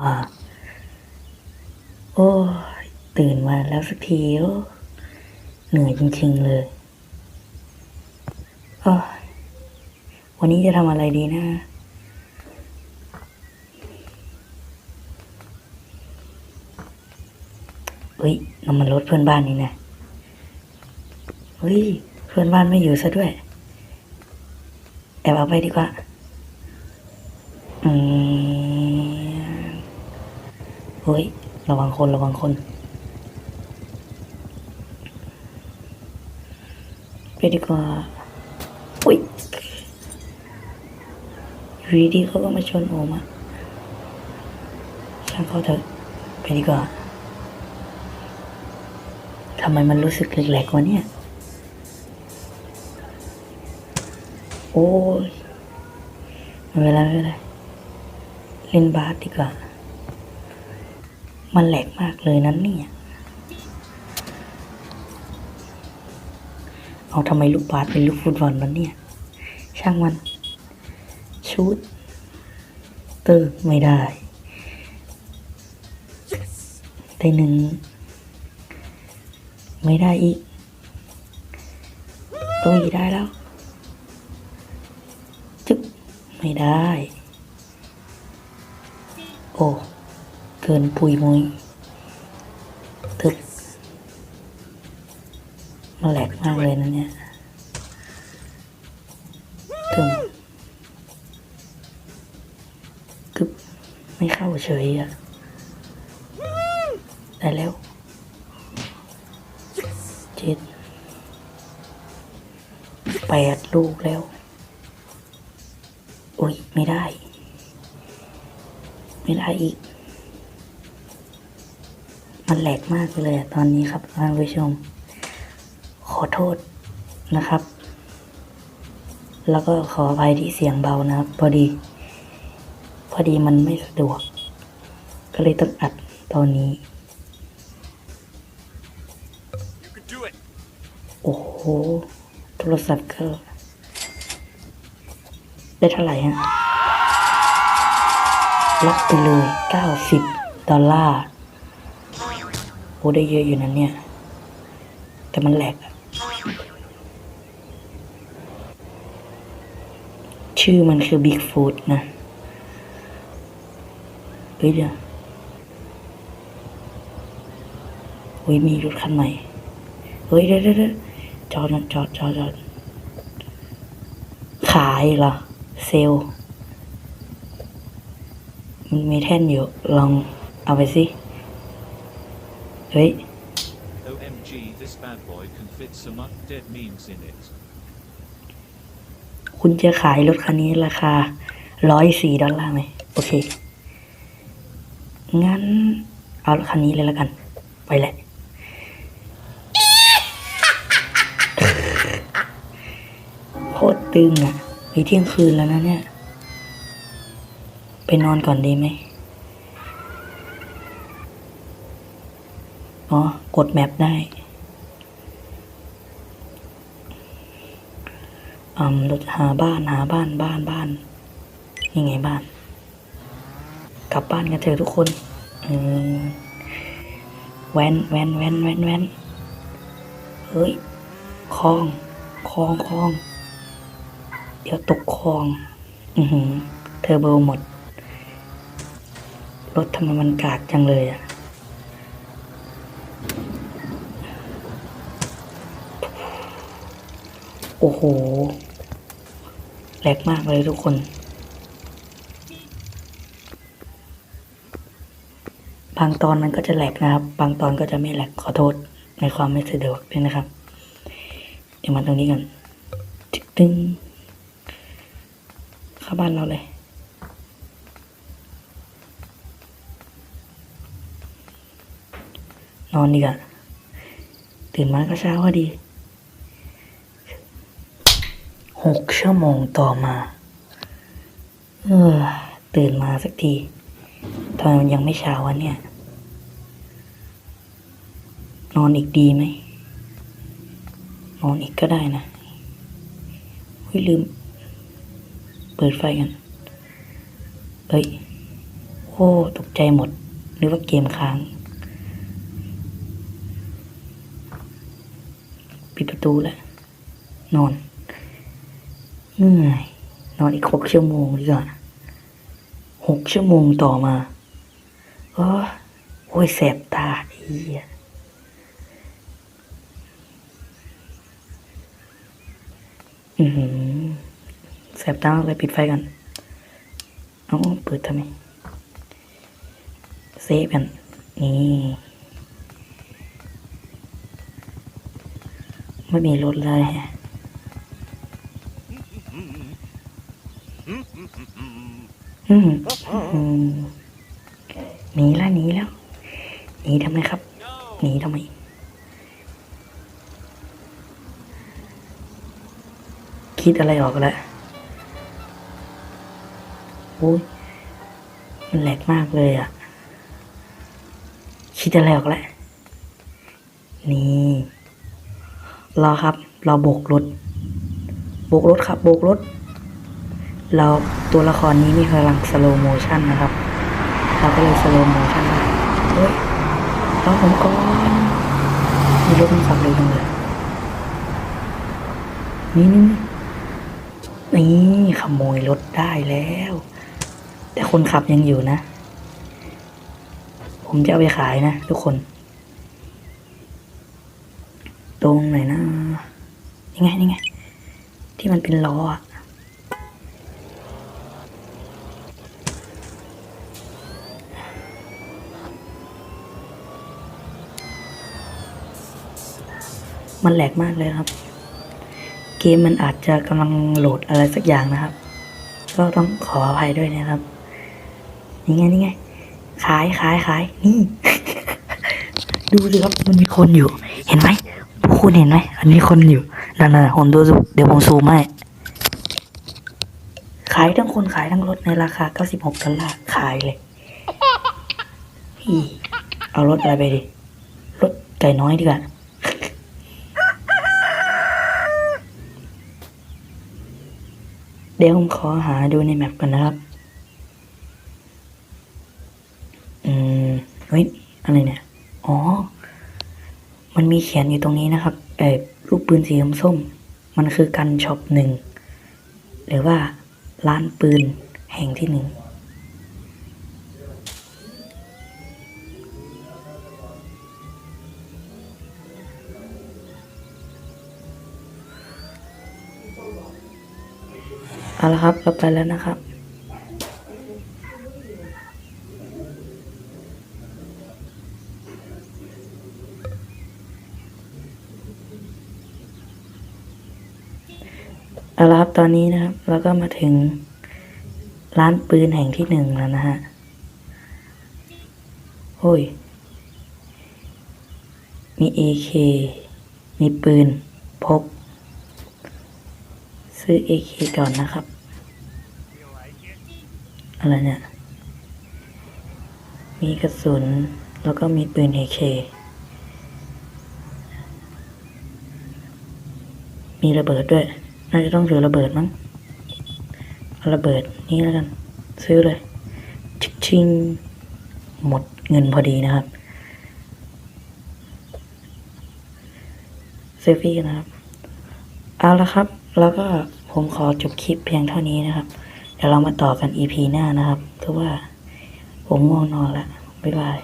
มา โอ้ตื่นมาแล้วสักทีโอ้เหนื่อยจริงๆเลยโอ้วันนี้จะทำอะไรดีนะ เฮ้ยน้ำมันรถเพื่อนบ้านนี่นะ เฮ้ย เพื่อนบ้านไม่อยู่ซะด้วย แอบเอาไปดีกว่า อืม เฮ้ย ระวังคนระวังคนไปดีกว่าอุ้ยอยู่ดีเขาก็มาชนโอมอะช่างเขาเถอะไปดีกว่าทำไมมันรู้สึกแหลกๆวะเนี่ย โอ้ยไม่เป็นไรไม่เป็นไรเล่นบาสดีกว่า มันแหลกมากเลยนั้นเนี่ย เอาทำไมลูกบาสเป็นลูกฟุตบอลมันเนี่ย ช่างมันชูดเตอร์ไม่ได้ได้หนึ่ง ไม่ได้อีกตัวอีได้แล้วจึ๊บไม่ได้ โอ้ เกินปุยมุยตึกมาแหลกมากเลยนะเนี่ยตึมกึบไม่เข้าเฉยอะได้แล้วเจ็ดแปดลูกแล้วอุ้ย ไม่ได้ ไม่ได้อีก มันแหลกมากเลยอะตอนนี้ครับท่านผู้ชม ขอโทษนะครับ แล้วก็ขออภัยที่เสียงเบานะครับ พอดี พอดีมันไม่สะดวก ก็เลยต้องอัดตอนนี้ You can do it. โอ้โห โทรศัพท์ก็ได้เท่าไหร่ฮะล็อกไปเลย 90 ดอลลาร์ โอ้ได้เยอะอยู่นั้นเนี่ย แต่มันแหลกอะชื่อมันคือ Big Food นะ เฮ้ยเดี๋ยวเฮ้ยมีรถคันใหม่ เฮ้ยเดี๋ยวเดี๋ยวเดี๋ยวจอดนะจอดจอดจอดขายเหรอ เซลมันมีแท่นอยู่ ลองเอาไปสิ เฮ้ย OMG, this bad boy can fit some up dead memes in it. คุณจะขายรถคันนี้ราคาร้อยสี่ดอลลาร์ไหม โอเค งั้น เอารถคันนี้เลยแล้วกัน ไปแหละ โคตรตึงอะมีเที่ยงคืนแล้วนะเนี่ย ไปนอนก่อนดีไหม อ๋อกดแมปได้อืมเราจะหาบ้านหาบ้านบ้านบ้านยังไงบ้าน กลับบ้านกันเถอะทุกคนเออแวนแวนแวนแวนแวนเฮ้ยคลองคลองคลอง เดี๋ยวตกคลอง อือหือเทอร์โบหมด รถทำไมมันกากจังเลยอะ อ้โหแหลกมากเลยทุกคนบางตอนมันก็จะแหลกนะครับ บางตอนก็จะไม่แหลกขอโทษในความไม่สะดวกด้วยนะครับ เดี๋ยวมาตรงนี้กันจึ๊กตึงเข้าบ้านเราเลย นอนดีกว่าตื่นมาก็เช้าพอดี หกชั่วโมงต่อมาเออตื่นมาสักทีทำไมมันยังไม่เช้าวะเนี่ย นอนอีกดีไหม นอนอีกก็ได้นะเฮ้ยลืม เปิดไฟกัน เอ้ยโหโอ้ตกใจหมด นึกว่าเกมค้าง ปิดประตูแล้ว นอน เหนื่อยนอนอีกหกชั่วโมงดีกว่าหกชั่วโมงต่อมาโอ้ยโอ้ยแสบตาเฮีอือหือแสบตาเลยปิดไฟกันเอาเปิดทำไมเซฟกัน นี่ ไม่มีรถเลยฮะ อืมหนีแล้วหนีแล้วหนีทำไมครับหนีทำไมคิดอะไรออกแล้วโอ้ยมันแหลกมากเลยอะ คิดอะไรออกแล้ว นี่ รอครับราโบกรถ โบกรถครับ โบกรถ เราตัวละครนี้มีพลังสโลโมชันนะครับ เราก็เลยสโลโมชันได้เฮ้ยรอผมก่อนมีรถมันขับเร็วจังเลยนี่นี่นี่นี่ขโมยรถได้แล้ว แต่คนขับยังอยู่นะ ผมจะเอาไปขายนะทุกคน ตรงไหนนะนี่ไงนี่ไง ที่มันเป็นล้ออะ มันแหลกมากเลยครับ เกมมันอาจจะกำลังโหลดอะไรสักอย่างนะครับ ก็ต้องขออภัยด้วยนะครับนี่ไงนี่ไงขายขายขายนี่ ดูสิครับมันมีคนอยู่ เห็นไหมพวกคุณเห็นไหมอันนี้คนอยู่นั่นๆผมดูเดี๋ยวผมซูมให้ขายทั้งคนขายทั้งรถในราคา 96ดอลลาร์ขายเลยอีเอารถอะไรไปดิ รถไก่น้อยดีกว่า เดี๋ยวผมขอหาดูในแมปกันนะครับ อืม เฮ้ย อะไรเนี่ย อ๋อ มันมีเขียนอยู่ตรงนี้นะครับ เออรูปปืนสีส้ม มันคือกันช็อปหนึ่ง หรือว่าร้านปืนแห่งที่หนึ่ง เอาละครับเราไปแล้วนะครับเอาละครับตอนนี้นะครับเราก็มาถึงร้านปืนแห่งที่หนึ่งแล้วนะฮะโอ้ย มี AK มีปืนพก ซื้อ AK ก่อนนะครับ อะไรเนี่ย มีกระสุน แล้วก็มีปืน AK มีระเบิดด้วย น่าจะต้องถือระเบิดมั้งระเบิดนี่แล้วกัน ซื้อเลย ชิกชิงหมดเงินพอดีนะครับเซฟี่นะครับ เอาละครับ แล้วก็ผมขอจบคลิปเพียงเท่านี้นะครับ ดี๋ยวเรามาต่อกัน EP หน้านะครับ เพราะว่าผมง่วงนอนแล้วบ๊ายบาย